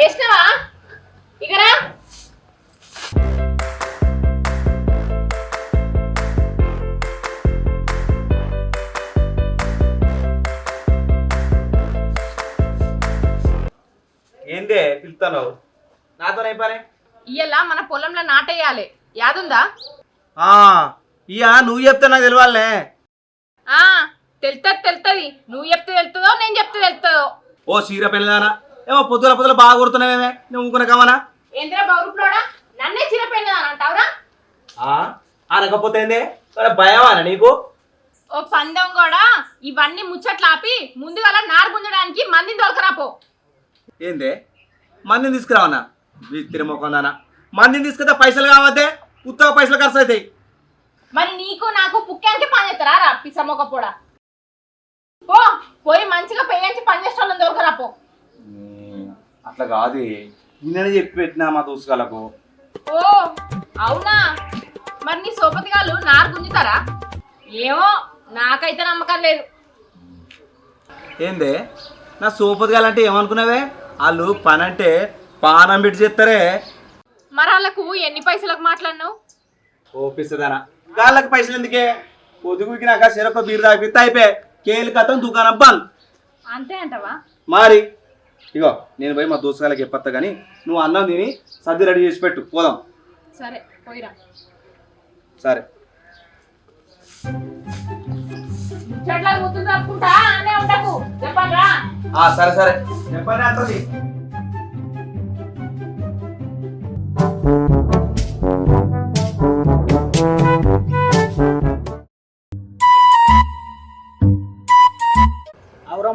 చేసినావా ఇకరా. ఏందే పిలుతాను నాతో అయిపోయి ఇయ్యలా మన పొలంలో నాటేయాలి. యాదుందా? ఇయా నువ్వు చెప్తే నాకు ఆ తెలుతుంది తెలుతుంది నువ్వు చెప్తే తెలుతుందో నేను చెప్తే తెలుతుందో ఓ సీర పెళ్ళానా? ఏమో పొద్దుల పొద్దుల బాగా కొడుతున్నావేమే నువ్వు ఊకున కావనా ఏంద్రా బౌరుప్లోడా నన్నే చిరపోయిందా అంటావురా? అనకపోతే ఏందే? భయమానా నీకు? ఓ పందెం కూడా ఇవన్నీ ముచ్చట్లు ఆపి ముందుగా నారు గుంజడానికి మందిని దొరకరాపో ఏందే? మందిని తీసుకురావన్నా తిరమొకందానా మందిని తీసుకొస్తే పైసలు కావద్దే ఉత్తగా పైసలు ఖర్చు అవుతాయి మరి నీకు నాకు పుక్కానికి పని చేస్తారా? రా పిసమ్మొక పొడ. పో పోయి మంచిగా పెయ్యించి పని చేసే వాళ్ళని అట్లా కాదు. నిన్ననే చెప్పి పెట్టినా మా దోసుగాలకు ఓ అవునా? మరి నీ సోపతిగాళ్ళు నారు గుంజుతారా? ఏమో నాకైతే నమ్మకం లేదు. ఏందే? నా సోపదిగాలంటే ఏమనుకున్నావే? వాళ్ళు పని అంటే పానం పెట్టి చేస్తారే మరి వాళ్ళకు ఎన్ని పైసలకు మాట్లాడినావు? ఓపిస్తుందనా గాళ్ళకి పైసలు ఎందుకే? పొదుగుకి నాకు చెరొక బీరు తాగిపిస్తే అయిపోయి. కేలు కథం దుకాణం బంద్. అంతే అంటవా? మరి ఇగో నేను పోయి మా దోసగాళ్ళకి చెప్పత్తా కానీ నువ్వు అన్నం తిని సర్ది రెడీ చేసి పెట్టు పోదాం. సరే పోయిరా. సరే. ఆ, సరే సరే. చెప్పండి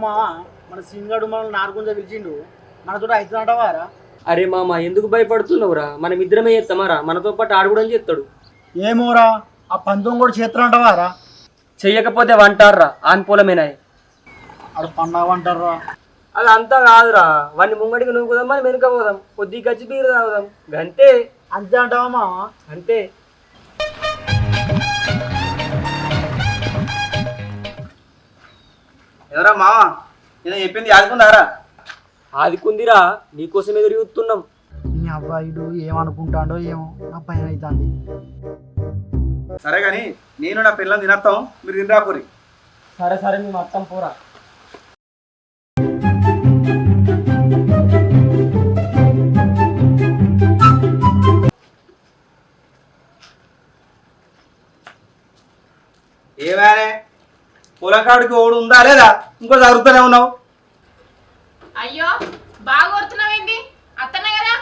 మామ మన సింగడు మనల్ని నారుగుంజ పిలిచిండు. మనతో అవుతున్నట్టవారా అరే మామ ఎందుకు భయపడుతున్నావురా? మనం ఇద్దరమే చేస్తామారా మనతో పాటు ఆడు కూడా చేస్తాడు ఏమోరా ఆ పంతం కూడా చేస్తున్నట్టవారా చెయ్యకపోతే వంటారా ఆన్ పొలమేనాయ్. ఆడు పండగంటారా అది అంతా కాదురా. వాడిని ముంగడికి నువ్వు పోదాం మనం వెనుక పోదాం. కొద్ది గచ్చి బీరు తాగుదాం. గంతే. అంతే అంటావా మామ? అంతే. ఎవరా మావా నేను చెప్పింది యాదుకుందారా ఆదికుందిరా నీకోసం ఎదురు చూస్తున్నాం నీ అబ్బాయిడు ఏమనుకుంటాడో ఏమో నా భయం అవుతుంది సరే కానీ నేను నా పిల్లలు తినస్తాం మీరు తినరాపురి సరే సరే మేము మొత్తం పోరా. ఏమానే. పొలం కాడికి ఓడు ఉందా లేదా? ఇంకో జరుగుతూనే ఉన్నావు. అయ్యో బాగా కొడుతున్నావేంటి? అత్తనే కదా?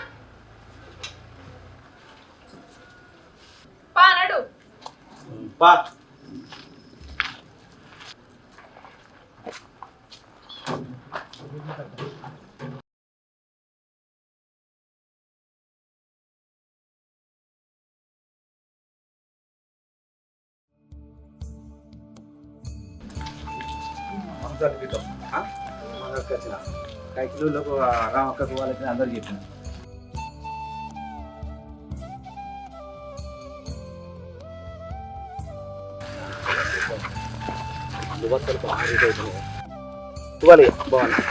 నడు బా కైకిలోకి రామక్కకు వాళ్ళకి అందరు చెప్పిన ఇవ్వాలి బాగుంది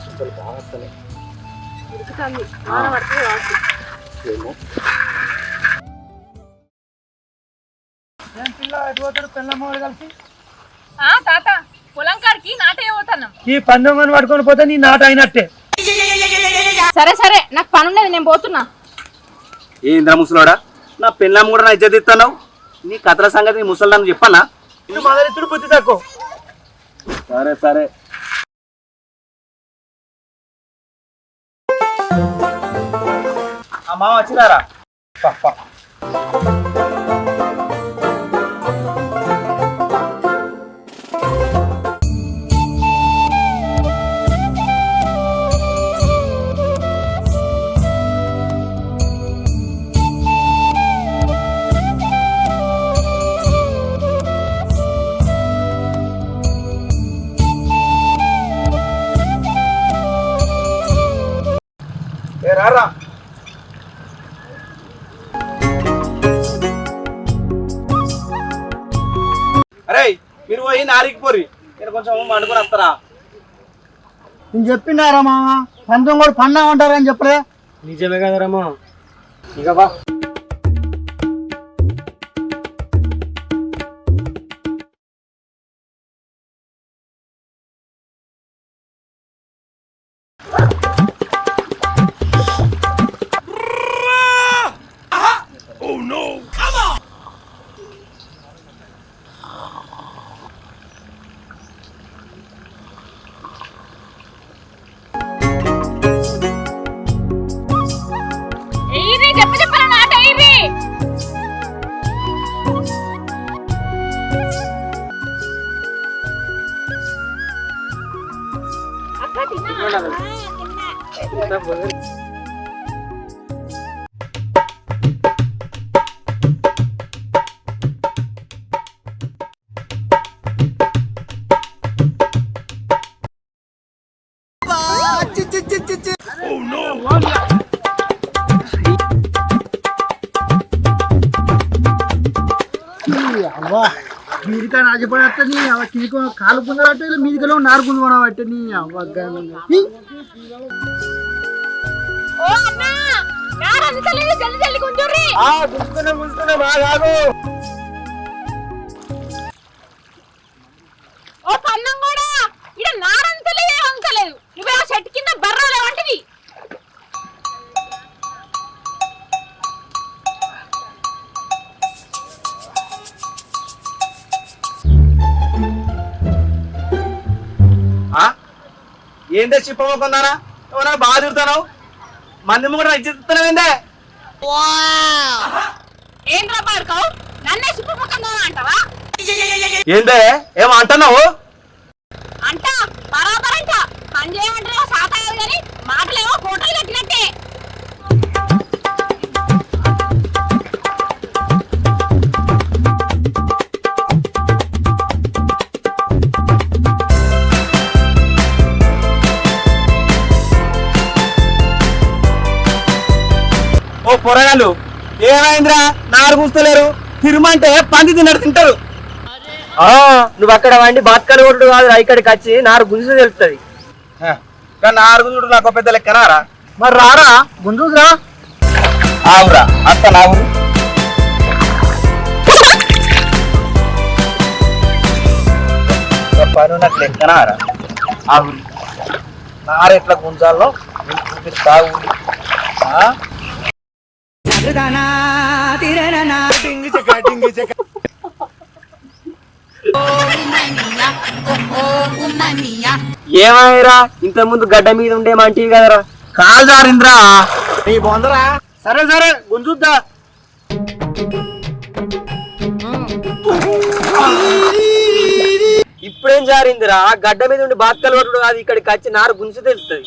అసలు బాగా ఏమో. పిల్ల ఎటు పోతాడు? పిల్లమ్మడు కలిసి? ఆ తాత పొలం కాడికి నాటే పోతున్నాం ఈ పందెం పట్టుకొని పోతే నీ నాట అయినట్టే. సరే సరే నాకు పని ఉండేది నేను పోతున్నా. ఏ ఇంద్ర ముసలోడా? నా పెళ్ళాం కూడా నా ఇజ్జత్ ఇస్తున్నావు నీ కథల సంగతి నీ ముసలాన్ని చెప్పన్నా? ఇది మొదలెత్తుడు బుద్ధి తక్కువ. సరే సరే. ఆ మామ వచ్చినారా? మీరు పోయి నారికి పోరి. నేను కొంచెం వండుకొని వస్తారా? నేను చెప్పిండారా మామ పందెం కూడా పండగంటారని చెప్పలే. నిజమే కదరామా ఇక బా. అవ్వా మీదికా నాచిపోయినట్టు నీ అవ్వ కిందికి కాలు పుంగబట్టే మీదికలో నారు పుంగబట్టే నీ అవ్వ ఓ అన్నా! జల్ది జల్ది కొంచెం ఆ బాగా ఆగు. ఓ పన్నం కూడా! ఇడ నారంతలేదు అంతలేదు నువ్వేమో చెట్టు కింద బర్రాలే వంటివి ఆ? ఏందే చిప్పమ్మకుందానా ఏమన్నా బాగా తిడతాను మంది కూడా ఇచ్చిస్తున్నావేందే ఏం రా పాడుకోవు నన్నే సుప్పముఖంగా అంటావా? ఏందే? ఏమో అంటున్నావు? అంట బరాబర్ అంట పని చేయమంటారో సాత కాదు కానీ మాటలేమో కోటలు కట్టినట్టే పొరగాళ్ళు. ఏమైందిరా? నారు కూస్తలేరు తిరుమంటే పంది తిన్నట్టు తింటారు. ఆ నువ్వు అక్కడ వండి బతకలు కొట్టుడు కాదు ఇక్కడికి వచ్చి నారు గుంజు తెలుస్తుంది నారు గుంజుడు నాకు పెద్ద లెక్కనారా మరి రారా? గుంజురా ఆవురా అత్త నావు. పని నాకు లెక్కనారా ఆవురి. నారు ఎట్లా గుంజాలో నీకు చూపిస్తా ఊరి. ఆ? ఏమాయరా ఇంత ముందు గడ్డ మీద ఉండే మంటివి కదరా? కాలు జారింద్రా. నీ బొందరా? సరే సరే గుంజుద్దా ఇప్పుడేం జారిందిరా? గడ్డ మీద ఉండి బతకలు కొట్టుడు కాదు ఇక్కడికి వచ్చి నారు గుంజు తెలుస్తుంది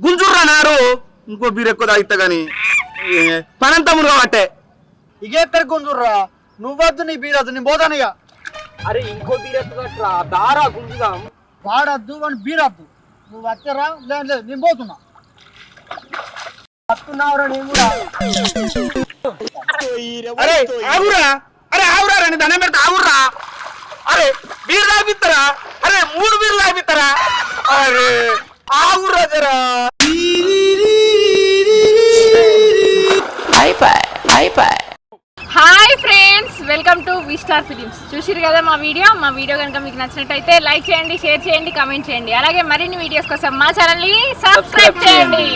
గుంజుర్రా నారు. ఇంకో బీర్ ఎక్కువ తాగితే గాని. ఏ, పనంతా మునగబట్టే ఇగెక్కడ గుంజుర్రా. నువ్వద్దు నీ బీరద్దు నీ పోతాను ఇక అరే ఇంకో బీరెత్తు కట్టరా దారా గుంజుదాం. వాడద్దు వాడిని బీరద్దు. నువ్వు వచ్చారా లేదు లేదు నేను పోతున్నా. వస్తున్నావురా నేను కూడా. అరే ఆగురా. అరే ఆగురా రండి దండం పెడితే ఆగుర్రా. అరే బీర్ తాగిస్తారా అరే మూడు బీర్లు తాగిస్తారా అరే. Hi friends welcome to Vistar films చూసిరు కదా మా వీడియో? మా వీడియో కనుక మీకు నచ్చినట్టయితే లైక్ చేయండి షేర్ చేయండి కామెంట్ చేయండి. అలాగే మరిన్ని వీడియోస్ కోసం మా ఛానల్ని సబ్స్క్రైబ్ చేయండి.